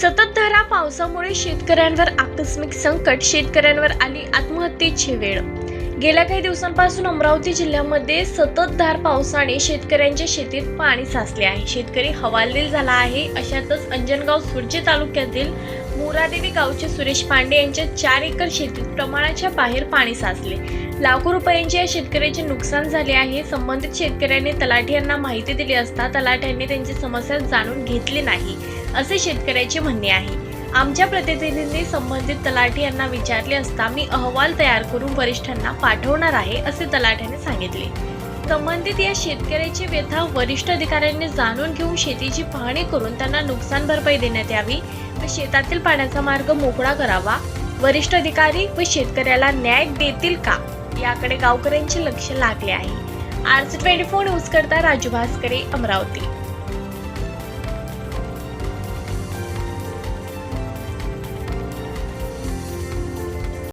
सततधारा पावसामुळे शेतकऱ्यांवर आकस्मिक संकट शेतकऱ्यांवर आली आत्महत्येची वेळ. गेल्या काही दिवसांपासून अमरावती जिल्ह्यामध्ये सततधार पावसाने शेतकऱ्यांच्या शेतीत पाणी साचले आहे. शेतकरी हवालदिल झाला आहे. अशातच अंजनगाव सुरजे तालुक्यातील मोरादेवी गावचे सुरेश पांडे यांच्या चार एकर शेतीत प्रमाणाच्या बाहेर पाणी साचले. लाखो रुपयांचे या शेतकऱ्याचे नुकसान झाले आहे. संबंधित शेतकऱ्यांनी तलाठी यांना माहिती दिली असता तलाठ्यांनी त्यांची समस्या जाणून घेतली नाही. असे शेतकऱ्याचे म्हणणे आहे. आमच्या प्रतिनिधींनी संबंधित तलाठी यांना विचारले असता मी अहवाल तयार करून वरिष्ठांना पाठवणार आहे असे तलाठ्याने सांगितले. संबंधित या शेतकऱ्याची व्यथा वरिष्ठ अधिकाऱ्यांनी जाणून घेऊन शेतीची पाहणी करून त्यांना नुकसान भरपाई देण्यात यावी व शेतातील पाण्याचा मार्ग मोकळा करावा. वरिष्ठ अधिकारी व शेतकऱ्याला न्याय देतील का? याकडे गावकऱ्यांचे लक्ष लागले आहे. आरसी ट्वेंटी फोर न्यूज करता राजू भास्करे अमरावती.